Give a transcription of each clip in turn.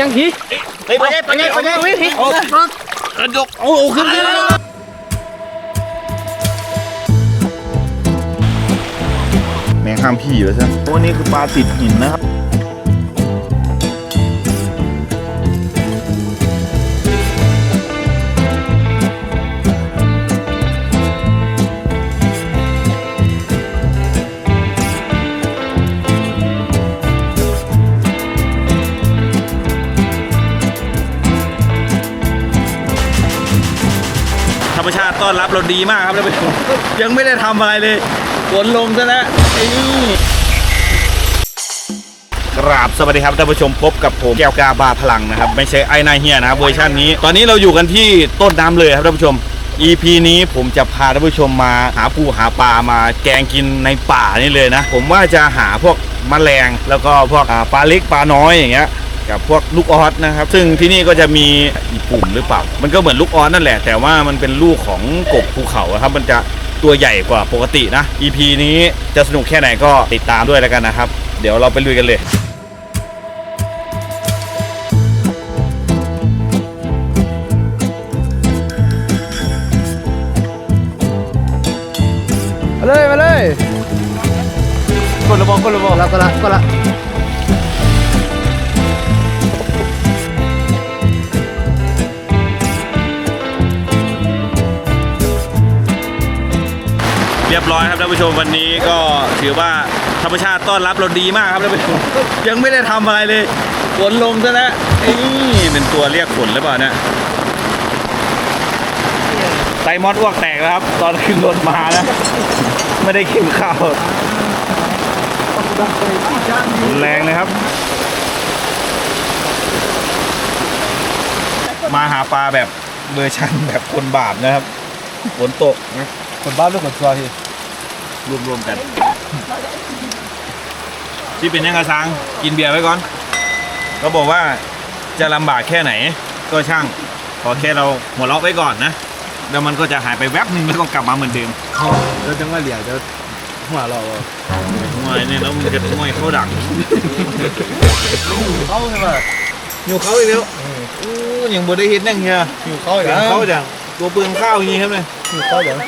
ยังทีเฮ้ยไปไงไปไงไปไงทีโอ้กระดกโอ้ขึ้นขึ้นแมงข้ามพี่เลยใช่ไหมโอ้นี่คือปลาติดหินนะครับ ต้อนรับเราดีมากครับท่านผู้ชมยังไม่ได้ทำอะไรเลยฝนลงซะแล้วไอ้นี่กราบสวัสดีครับท่านผู้ชมพบกับผมแก้วกาบาพลังนะครับ ไม่ใช่ไอ้นายเฮียนะครับเวอร์ชันนี้ ตอนนี้เราอยู่กันที่ต้นน้ำเลยครับท่านผู้ชม EP นี้ผมจะพาท่านผู้ชมมาหาปูหาปลามาแกงกินในป่านี่เลยนะ ผมว่าจะหาพวกแมลงแล้วก็พวกอ่าปลาเล็กปลาน้อยอย่างเงี้ย กับพวกลูกออสนะครับ ซึ่งที่นี่ก็จะมีอีปุ่มหรือเปล่า มันก็เหมือนลูกออสนั่นแหละ แต่ว่ามันเป็นลูกของกบภูเขาอะครับ มันจะตัวใหญ่กว่าปกตินะ EP นี้จะสนุกแค่ไหนก็ติดตามด้วยแล้วกันนะครับ เดี๋ยวเราไปลุยกันเลยมาเลยมาเลยกดระบอกกดระบอกละก็ละก็ละ ยบร้อยครับท่านผู้ชมวันนี้ก็ถือว่าธรรมชาติต้อนรับเราดีมากครับท่านผู้ชมยังไม่ได้ทำอะไรเลยฝนลงซะแล้วอ้นี่เป็นตัวเรียกฝนหรือเปล่าเนี่ยไซมอนอ้วกแตกแล้วครับ ตอนขึ้นรถมานะ ไม่ได้กินข้าวแรงเลยครับ มาหาปลาแบบเวอร์ชันแบบคนบาปนะครับฝนตกนะคนบ้านลูกคนตัวพี่ รวมๆกันที่เป็นยังกระซังกินเบียร์ไว้ก่อนก็บอกว่าจะลำบากแค่ไหนก็ช่างขอแค่เราหัวเราะไว้ก่อนนะแล้วมันก็จะหายไปแวบหนึ่งแล้วก็กลับมาเหมือนเดิมแล้วจังว่าเหลี่ยจะหัวเรางอยเนี่ยแล้วมันจะงอยเข้าดังเขาใช่ไหมอยู่เขาอีกแล้วอู้ยังบ่ได้เห็นนั่งเฮียอยู่เขาอย่างเขาจังตัวเปลืองข้าวอย่างนี้ครับเลยอยู่เขาอย่าง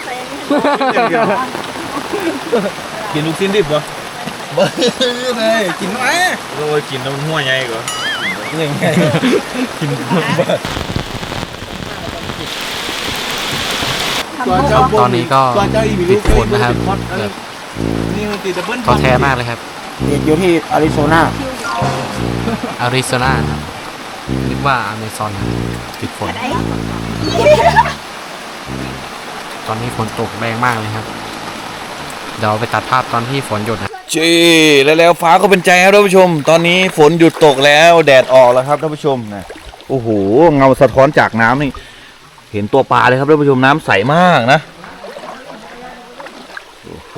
กินลูกชิ้นดิบปะเบ้อเลยกินไหมโอ้ยกินน้ำหัวใหญ่กว่ายังไงกินบ้าตอนนี้ก็ติดฝนนะครับแบบนี่มันติดดับเบิลท้อแท้มากเลยครับติดอยู่ที่อาริโซนาอาริโซนานึกว่าอเมซอนติดฝน ตอนนี้ฝนตกแรงมากเลยครับ เดี๋ยวไปตัดภาพตอนที่ฝนหยุดนะจีแล้วแล้วฟ้าก็เป็นใจครับท่านผู้ชม ตอนนี้ฝนหยุดตกแล้วแดดออกแล้วครับท่านผู้ชมนะโอ้โหเงาสะท้อนจากน้ำนี่ เห็นตัวปลาเลยครับท่านผู้ชมน้ำใสมากนะโอ้โห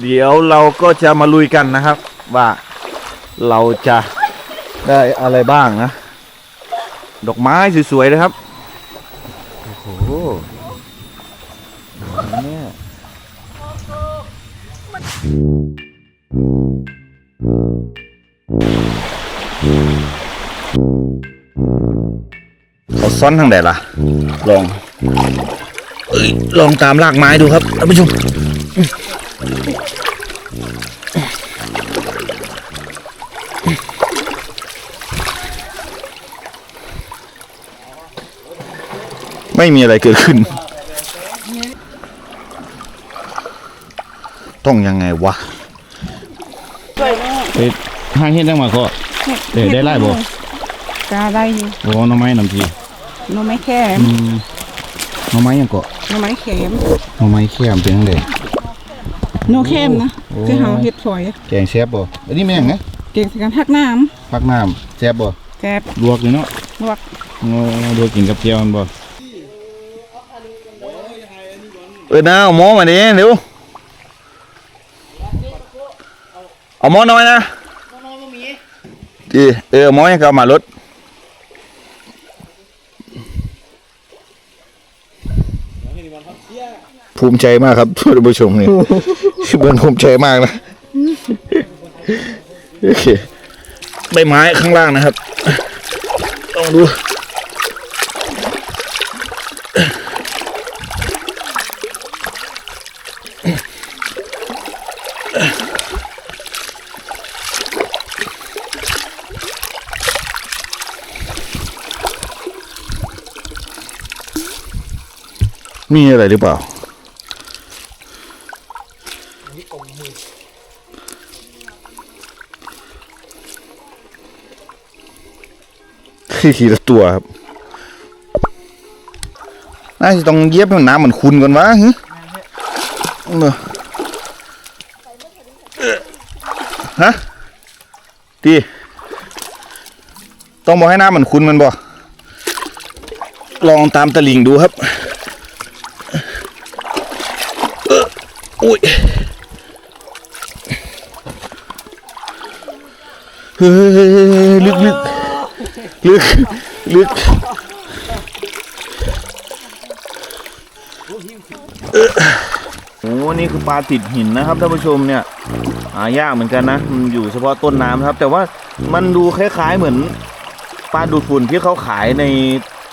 เดี๋ยวเราก็จะมาลุยกันนะครับ ว่าเราจะได้อะไรบ้างนะ ดอกไม้สวยๆนะครับโอ้โหเนี่ย เขาซ่อนทางไหนล่ะ ลองเอ้ยลองตามรากไม้ดูครับท่านผู้ชมไม่มีอะไรเกิดขึ้น ต้องยังไงวะเฮ้ยห้างเฮ็ดได้มาก็เดี๋ยวได้ไล่บ่กาได้อยู่โอ้น้ำไม้น้ำทีหน่อไม้แข็มอืมหน่อไม้ยังเกาะหน่อไม้แข็มหน่อไม้แค่มเป็นจังไดหน่อแข็มนะโอ้คือเฮาเฮ็ดฝอยแกงแซ่บบ่อันนี้แม่งไงเก่งสิกันทักน้ผักน้ำแซ่บบ่ำแซ่บลวกเลยเนาะลวกโอ้ลวกกินกับเจียวมันบ่เออน้าเอาหม้อมาดิเร็ว เอาหม้อน้อยนะดีเออหม้อยังก็เอามารถภูมิใจมากครับท่านผู้ชมนี่เบิร์นภูมิใจมากนะโอเคใบไม้ข้างล่างนะครับต้องดู มีอะไรหรือเปล่าคือทีละตัวครับ น่าจะต้องเย็บให้มันน้ำเหมือนคุณก่อนวะฮึเออเอ่อฮะดีต้องบอกให้น้ำเหมือนคุณมันบ่ลองตามตะลิงดูครับเอ่อ อุ้ยเฮ้ยลึกลึกลึกลึกโอ้นี่คือปลาติดหินนะครับท่านผู้ชมเนี่ยหายากเหมือนกันนะ มันอยู่เฉพาะต้นน้ำครับ แต่ว่ามันดูคล้ายๆเหมือนปลาดูดฝุ่นที่เขาขายใน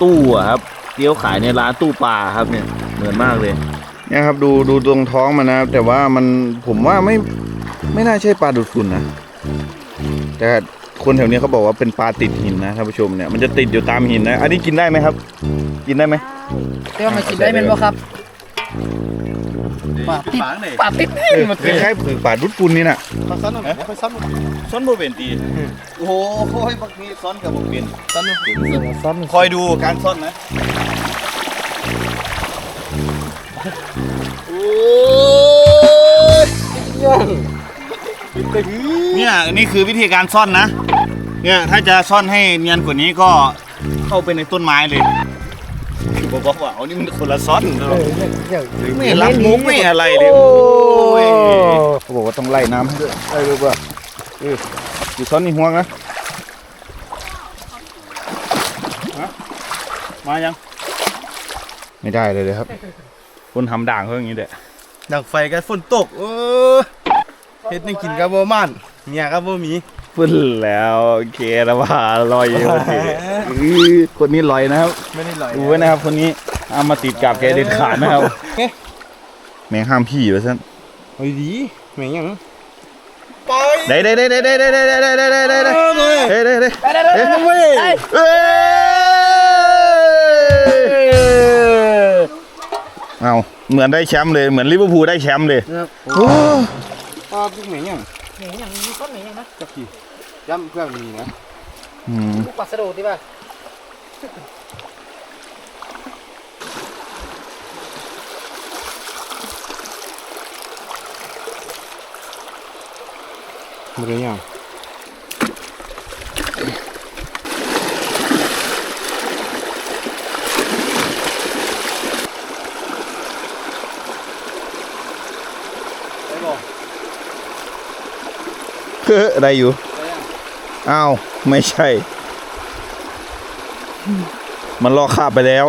ตู้อะครับเที่เขาขายในร้านตู้ปลาครับเนี่ย เหมือนมากเลย เนี่ยครับดูดูตรงท้องมันนะครับแต่ว่ามันผมว่าไม่ไม่น่าใช่ปลาดูดฝุ่นนะแต่คนแถวนี้เขาบอกว่าเป็นปลาติดหินนะท่านผู้ชมเนี่ยมันจะติดอยู่ตามหินนะ อันนี้กินได้ไหมครับ กินได้ไหมแต่ว่ามันกินได้แม่นบ่ครับปลาติดปลาติดเออมันคล้ายๆปลาดุดฝุ่นนี่น่ะเขาซ้อนหน่อยเขาซ้อนหน่อยซ้อนโบเป็นตีโอ้โหบางทีซ้อนกับโบเป็นซ้อนหน่อยซ้อนคอยดูการซ้อนนะ เนี่ยนี่คือวิธีการซ่อนนะ เนี่ยถ้าจะซ่อนให้เนียนกว่านี้ก็เข้าไปในต้นไม้เลยบอกบอกว่าเอานี่มันคนละซ่อนไม่รับมุกไม่อะไรเลยโอ้ยเขาบอกว่าต้องไล่น้ำให้ด้วยไล่ด้วยว่าเอออยู่ซ่อนนี่ห่วงนะฮะมายัง ไม่ได้เลยเลยครับ คนทำด่างเขาอย่างนี้เด็ดักไฟกันฝนตก เออเฮ็ดให้กินกับบ่มันเมียกับบ่มีฟื้นแล้วโอเคแล้วว่าลอยอยู่โอเคอื้อคนนี้ลอยนะครับไม่ได้ลอยดูไว้นะครับ คนนี้เอามาติดกับแกเด็ดขาดนะครับแมงห้ามพี่วะท่านเฮ้ยดีแม่งยังไปได้ได้ได้ได้ได้ได้ได้ได้ได้ได้ได้ได้เลยได้ได้ได้ เอาเหมือนได้แชมป์เลยเหมือนลิเวอร์พูลได้แชมป์เลยโอ้ปลาพวกแม่งยังเหนียวอย่างนี้ต้นเหนียวอย่างนะจักกี่ย้ำเพื่อนมีนะอืมลูกปลาสะโดดที่ป่ะมันเป็นยัง เฮ้อได้อยู่ อ้าว ไม่ใช่ มันลอกคาบไปแล้ว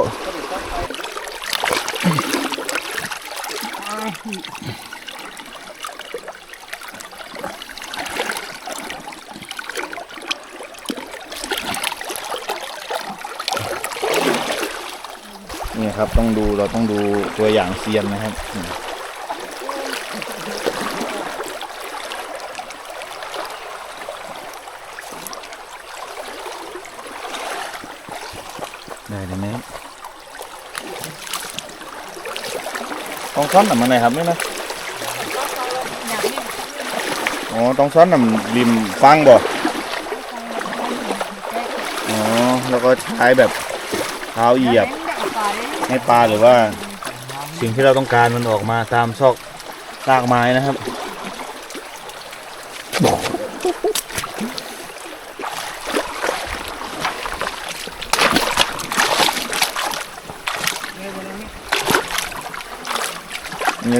นี่ครับต้องดูเราต้องดูตัวอย่างเซียนนะครับอืมได้เลยไหม ต้องซ้อนหน่ำมันไหนครับนี่นะอ๋อต้องซ้อนหน่ำริมฟังบ่อ๋อแล้วก็ใช้แบบเท้าเหยียบให้ปลาหรือว่า สิ่งที่เราต้องการมันออกมาตามซอกรากไม้นะครับ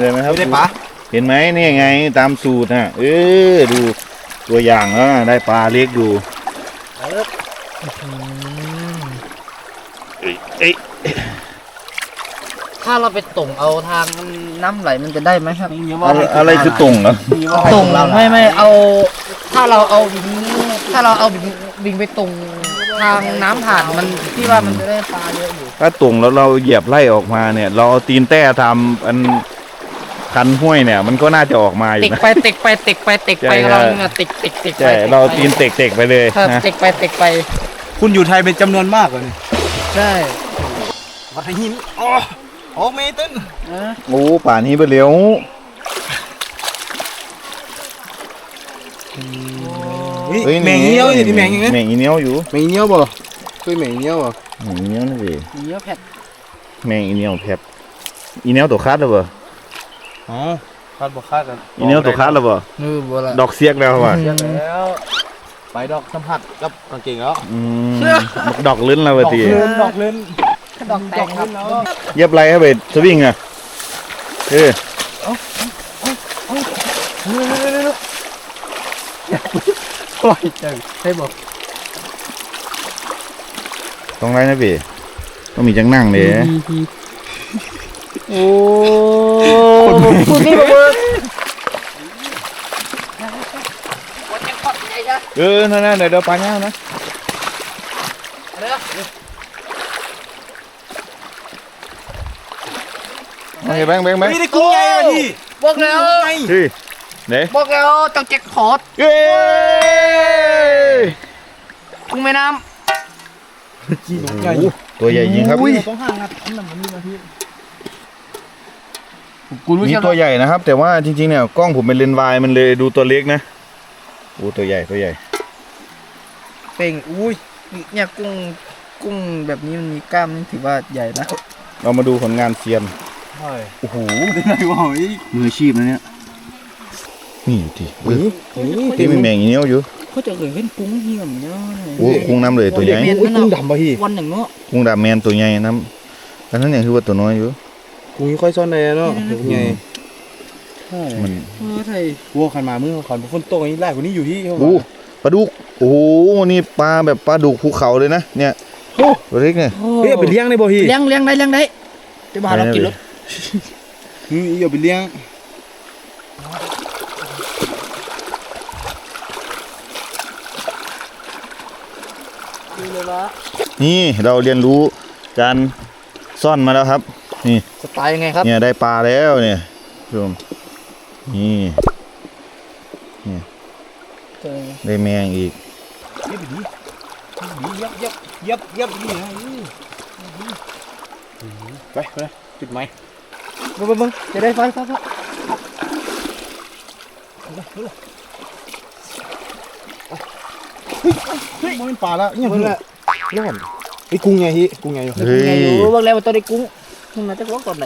มีอะไรไหมครับไม่ได้ปลาเห็นไหมนี่ไงตามสูตรนะเออดูตัวอย่างแล้วนะได้ปลาเล็กอยู่เอ้ยเอ้ยถ้าเราไปต่งเอาทางน้ำไหลมันจะได้ไหมครับอะไรอะไรคือตุ่งเหรอต่งไม่ไม่เอา ถ้าเราเอาหินถ้าเราเอาบิงบิงไปตรงทางน้ำผ่านมันพี่ว่ามันจะได้ปลาเยอะอยู่ ถ้าตุ่งแล้วเราเหยียบไล่ออกมาเนี่ย เราเอาตีนแต้ทำอัน คันห้วยเนี่ย มันก็น่าจะออกมาอติยู่กนะ ไปติกไปติกไปติกไปใช่เราเนี่ยติกติกติกไปใช่เราเอาตีนเตกๆไปเลยครับนะติกไปติกไป คุณอยู่ไทยเป็นจำนวนมากเลยใช่วัดหินอ๋อโอ้เมตันโอ้ป่านนี้ไปเร็วเฮ้ยแมงเงี้ยวอยู่ที่แมงยังไงแมงอีเนี้ยวอยู่แมงเงี้ยวบ่เคยแมงเงี้ยวบ่แมงอีเนี้ยวนี่สิมีเยอะแผ่นแมงอีเนี้ยวแผบอีเนี้ยวตัวคัดหรือเปล่า อ๋อคาดบ่คาดกันอีเนี้ยวตัวคัดหรือเปล่านู่นบ่ละดอกเสียกแล้วว่ะเรียกแล้วไปดอกสัมผัสกับกางเกงแล้วอืมดอกลิ้นแล้วดวะอกทีเล่นดอกเล่นดอกแตกครับเหยียบไรเข้าไปสวิงอะเออปล่อยจังใช่บ่ตรงไรนะพี่ต้องมีจังนั่งเลย โอ้คุณนี่บ่เบิร์เออนั่นๆเดี๋ยวเดี๋ยวปลาเนี้ยนะโอเคแบงค์แบงค์แบงค์ไม่ได้กุ้งใหญ่มาดิบอกแล้วเฮ้ยไหนบอกแล้วจังเจ็กคอร์ดเย้กุ้งแม่น้กี่นกใหญ่โอ้โหตัวใหญ่จริงครับต้องห่างนะอันนั้นมันมีมาที่ กูรู้มีจักตัวใหญ่นะครับ แต่ว่าจริงๆเนี่ยกล้องผมเป็นเลนส์วายมันเลยดูตัวเล็กนะโอ้ตัวใหญ่ตัวใหญ่ เป่งอุ้ยเนี่ยกุ้งกุ้งแบบนี้มันมีกล้ามนี่ถือว่าใหญ่นะเรามาดูผลงานเซียนใช่โอ้โหได้ไงวะเฮ้ยมืออาชีพนะเนี่ยนี่ทีเออนี่ที่มีแมงอีเนี้ยวอยู่เขาจะเคยเห็นกุ้งเหี้ยมเนาะโอ้กุ้งน้ำเลยตัวใหญ่โอ้ยกุ้งดำป่ะพี่วันหนึ่งเนาะกุ้งดาบแมนตัวใหญ่น้ำอันนั้นเนี่ยคือว่าตัวน้อยอยู่ กุ้งค่อยซ่อนในเนาะกุ้งใหญ่มันเออไทยวัวขันมาเมื่อก่อนฝนตกอย่างนี้ไล่กว่านี้อยู่ที่เขาโอ้ปลาดุกโอ้โหนี่ปลาแบบปลาดุกภูเขาเลยนะเนี่ยตัวเล็กเนี่ยเฮ้ยเอาไปเลี้ยงได้บ่พี่เลี้ยงเลี้ยงได้เลี้ยงได้จะมาหาเรากินรถอืมเอาไปเลี้ยงดูเลยวะนี่เราเรียนรู้การซ่อนมาแล้วครับ นี่สไตล์ยังไงครับเนี่ยได้ปลาแล้วเนี่ยชมนี่เออได้แมงอีกเย็บไปดิเย็บเย็บเย็บเย็บนี่นะไปไปปิดไม้เบิ่งเบิ่งเบิ่งจะได้ไฟไฟไฟเฮ้ยมันปลาแล้วเนี่ยเพิ่งละร้อนไอ้กุ้งใหญ่ฮิกุ้งใหญ่อยู่เฮ้ยไงอยู่เบิ่งแล้วว่าตัวได้กุ้ง มันมาจากรถก่อนไหน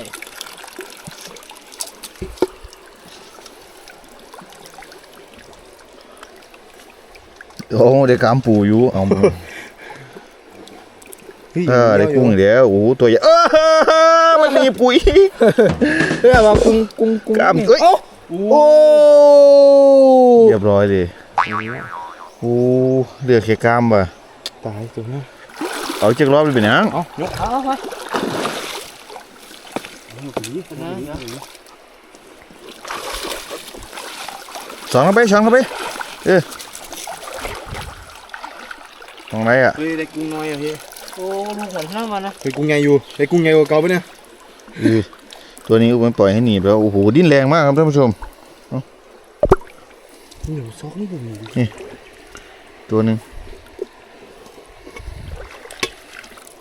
โอ้ได้กามปูอยู่เอามาเออได้กุ้งอีกแล้วโอ้โหตัวใหญ่เออมันมีปุ๋ยเพื่อว่ากุ้งกุ้งกุ้งกามเอ้ยโอ้เรียบร้อยเลยโอ้เหลือแค่กามป่ะตายตัวนี้เอาจักรอบเลยเป็นหยังเอายกเอาเอาไป สองเข้าไปสองเข้าไป เออตรงไหนอะเฮ้ยได้กุ้งน้อยอะพี่โอ้ลูกหัวข้างมานะเฮ้ยกุ้งใหญ่อยู่ได้กุ้งใหญ่กว่าเก่าปะเนี่ยอือตัวนี้มันปล่อยให้หนีบแล้วโอ้โหดิ้นแรงมากครับท่านผู้ชมนี่อยู่ซอกนี่ผมมีตัวหนึ่ง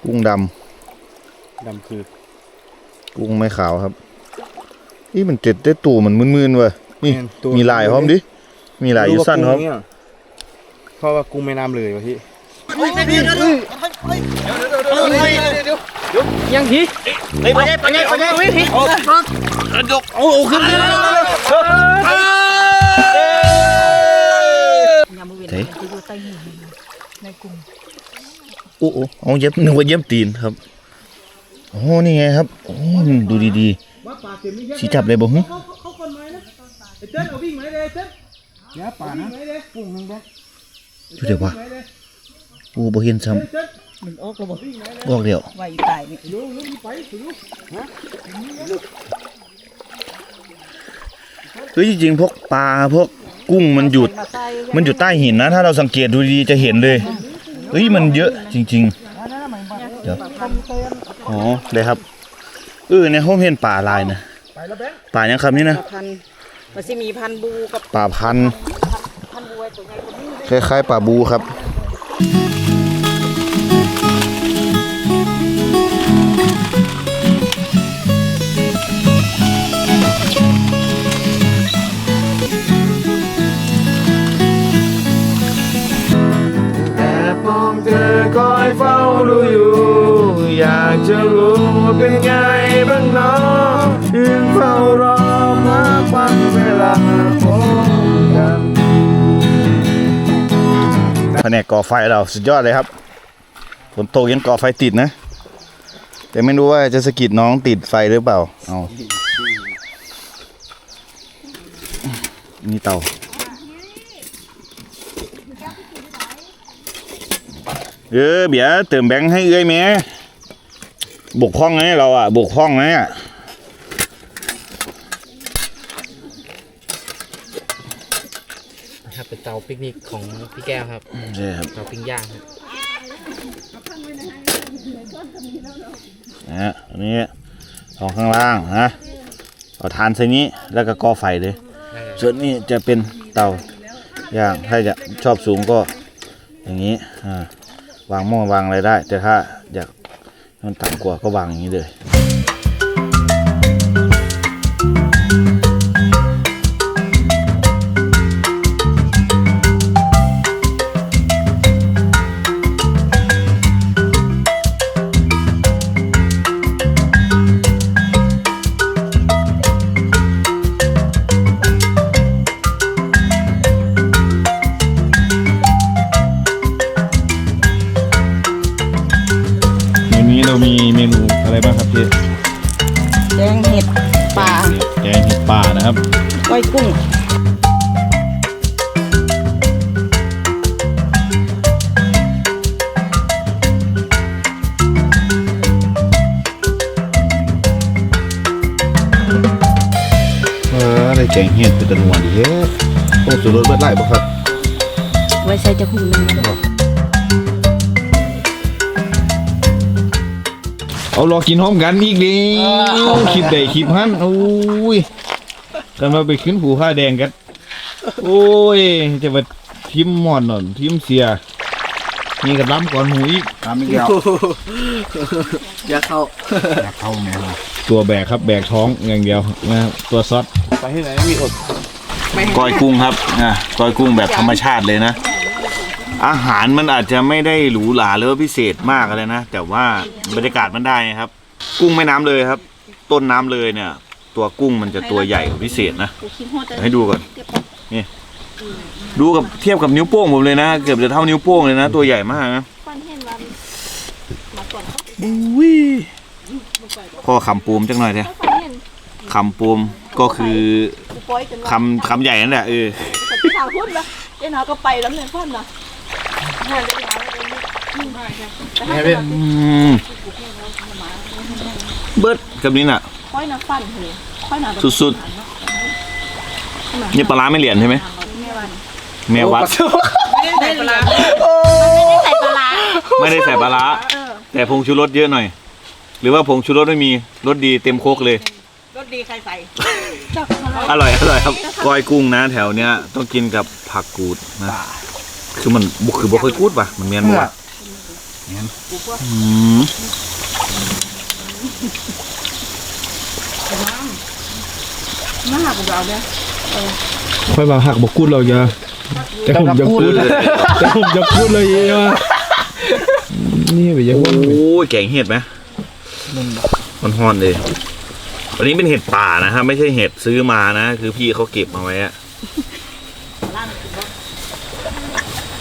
กุ้งดดำคือำ กุ้งไม่ขาวครับนี่มันเจ็ดได้ตัวมันมึนๆว่ะนี่มีลายพร้อมดิ มีลายอยู่สั้นพร้อมเพราะว่ากุ้งแม่น้ำเลยวะพี่ยังทีไปไปไปไปไปไปทีโอ้โหขึ้นเลยยามมื้อเว้นเฮ้ยคืออยู่ใต้หินในกรุงโอ้โหเอาเย็บนึกว่าเย็บตีนครับ โอ้นี่ไงครับโอ้ดูดีๆสีจับเลยบ่ฮึเขาคนี่งไหมเลยป่านะกุ้งนึงบ้างดูเดี๋ยววะโอ้บ่เห็นซ้มันออกระบบำบอกเดี๋ยวไว้ตายนี่คือจริงๆพวกปลาพวกกุ้งมันอยู่มันอยู่ใต้หินนะ ถ้าเราสังเกตดูดีจะเห็นเลยเฮ้ยมันเยอะจริง ๆ เดี๋ยว อ๋อได้ครับเออในห้องเห็นป่าลายนะป่ายังครับนี่นะพันมันสิมีพันบูกับป่าพันธุ์พันบูไอ้ตัวใหญ่กว่านี้คล้ายๆป่าบูครับแต่มองเธอคอยเฝ้าดูอยู่ อยากจะรู้ว่าเป็นไงบ้างเนาะยืนเฝ้ารอมาวันเวลาพบกันแผนกก่อไฟเราสุดยอดเลยครับฝนตกยังก่อไฟติดนะ แต่ไม่รู้ว่าจะสะกิดน้องติดไฟหรือเปล่าเอานี่เตาเออเบียเติมแบงค์ให้เอ้ยแม่ บกพร่องไงเราอะบกพร่องไงอะนะครับเป็นเตาปิกนิกของพี่แก้วครับใช่ครับเตาปิ้งย่างครับนะฮะอันนี้สองข้างล่างนะเอาทานใส่นี้แล้วก็ก่อไฟเลย ได้เลยส่วนนี้จะเป็นเตาย่างถ้าจะชอบสูงก็อย่างนี้อ่าวางหม้อวางอะไรได้ แต่ถ้าอยาก มันต่ำกว่าก็วางอย่างนี้เลย เมนูนี้เรามีเมนูอะไรบ้างครับเจ๊แดงเห็ดป่าแกงเห็ดป่านะครับก้อยกุ้งเอออะไรแกงเห็ดเป็นตะนวนดีเฮ้โอ้สุดรสเบิดไล่บ่ครับ ไว้ใส่จะหุ่นนึง เอารอกินพร้อมกันอีกดิคลิปใดคลิปหันโอ้ยกันมาไปขึ้นผูผ้าแดงกัน โอ้ย จะมาทิมหมอนหน่อนทิมเสียนี่กับล้ำก่อนหมูอีกล้ำอีกแล้วอยากเข้าเข้าแม่ตัวแบกครับแบกท้องอย่างเดียวนะครับตัวซอสไปที่ไหนมีอดก้อยกุ้งครับนะก้อยกุ้งแบบธรรมชาติเลยนะ อาหารมันอาจจะไม่ได้หรูหราหรือว่าพิเศษมากอะไรนะ แต่ว่าบรรยากาศมันได้นะครับ กุ้งแม่น้ำเลยครับ ต้นน้ำเลยเนี่ย ตัวกุ้งมันจะตัวใหญ่กว่าพิเศษนะเดี๋ยวให้ดูก่อนนี่ดูกับเทียบกับนิ้วโป้งผมเลยนะ เกือบจะเท่านิ้วโป้งเลยนะ ตัวใหญ่มากนะอุ้ยก็คำปูมจังหน่อยเถอะคำปูมก็คือคำคำใหญ่นั่นแหละเออทางพุ่นละเจ้าหน้าก็ไปแล้วเนี่ยพ่น ละอืมเบิดกับนี้น่ะ ค่อยนะฟันเลยค่อยนะสุดๆนี่ปลาร้าไม่เหรียญใช่ไหมแม่วัดใส่ปลาใส่ปลาไม่ได้ใส่ปลาร้าแต่ผงชูรสเยอะหน่อย หรือว่าผงชูรสไม่มีรสดีเต็มโคกเลยรถดีใครใส่ อร่อยอร่อยครับก้อยกุ้งนะแถวเนี้ยต้องกินกับผักกูดนะ คือมันบุคือบ่เคยกูดป่ะมันเมียนบ่วะอืมน่าหักกูเอาเนี่ยค่อยมาหักบอกกูดเราจะแต่ผมจะพูดแต่ผมจะพูดเลยว่านี่ไปยังว่าโอ้ยแกงเห็ดไหมมันฮอนเลยอันนี้เป็นเห็ดป่านะครับไม่ใช่เห็ดซื้อมานะ คือพี่เขาเก็บมาไว้อะ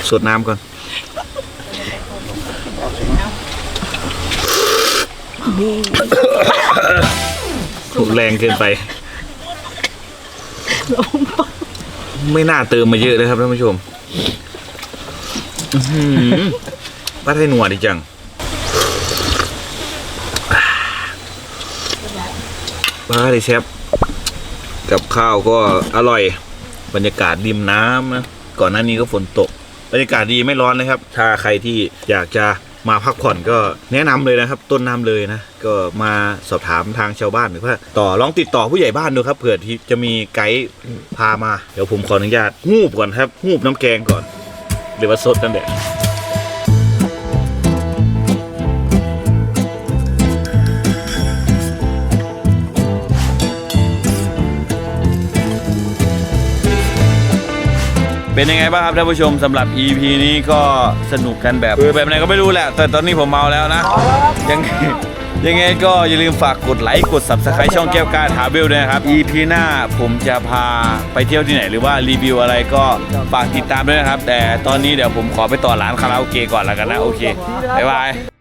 สดน้ำก่อนแรงเกินไป ไม่น่าเติมมาเยอะเลยครับท่านผู้ชมป้าไทยหนวดดีจังป้าไทยแชฟกับข้าวก็อร่อยบบรรยากาศริมน้ำนะ ก่อนหน้านี้ก็ฝนตก บรรยากาศดีไม่ร้อนนะครับ ถ้าใครที่อยากจะมาพักผ่อนก็แนะนำเลยนะครับ ต้นน้ำเลยนะ ก็มาสอบถามทางชาวบ้านหรือว่าต่อลองติดต่อผู้ใหญ่บ้านดูครับเผื่อที่จะมีไกด์พามา เดี๋ยวผมขออนุญาตหูบก่อนครับหูบน้ำแกงก่อนหรือว่าสดนั่นแหละ เป็นยังไงบ้างครับท่านผู้ชมสำหรับ EP นี้ก็สนุกกันแบบเออแบบไหนก็ไม่รู้แหละ แต่ตอนนี้ผมเมาแล้วนะ ยังไงยังไงก็อย่าลืมฝากกดไลค์กด subscribe ช่องแก้วกล้าทาเบลด้วยนะครับ EP หน้าผมจะพาไปเที่ยวที่ไหนหรือว่ารีวิวอะไรก็ฝากติดตามด้วยนะครับ แต่ตอนนี้เดี๋ยวผมขอไปต่อร้านคาราโอเกะก่อนแล้วกันนะ โอเคบ๊ายบาย